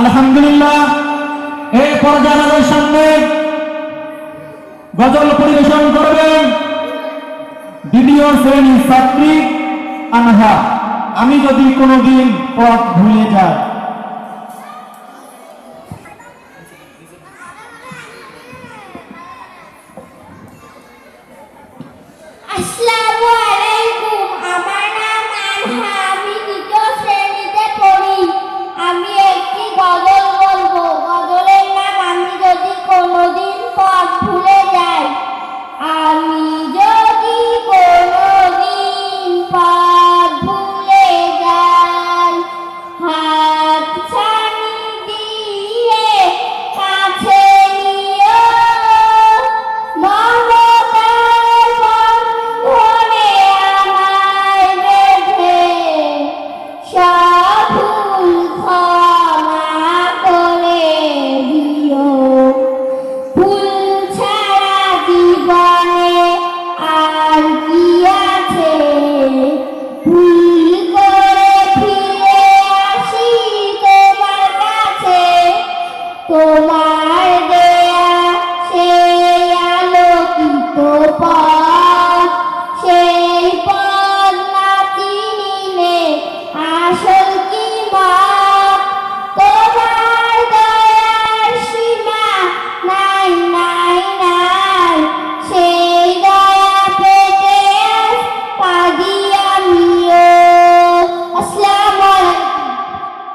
আলহামদুলিল্লাহ। এই পর্যায়ে সামনে গজল পরিবেশন করবেন দ্বিতীয় শ্রেণির ছাত্রী আনহা। আমি যদি কোনোদিন পথ ভুলে যাই। আসসালাম 我吗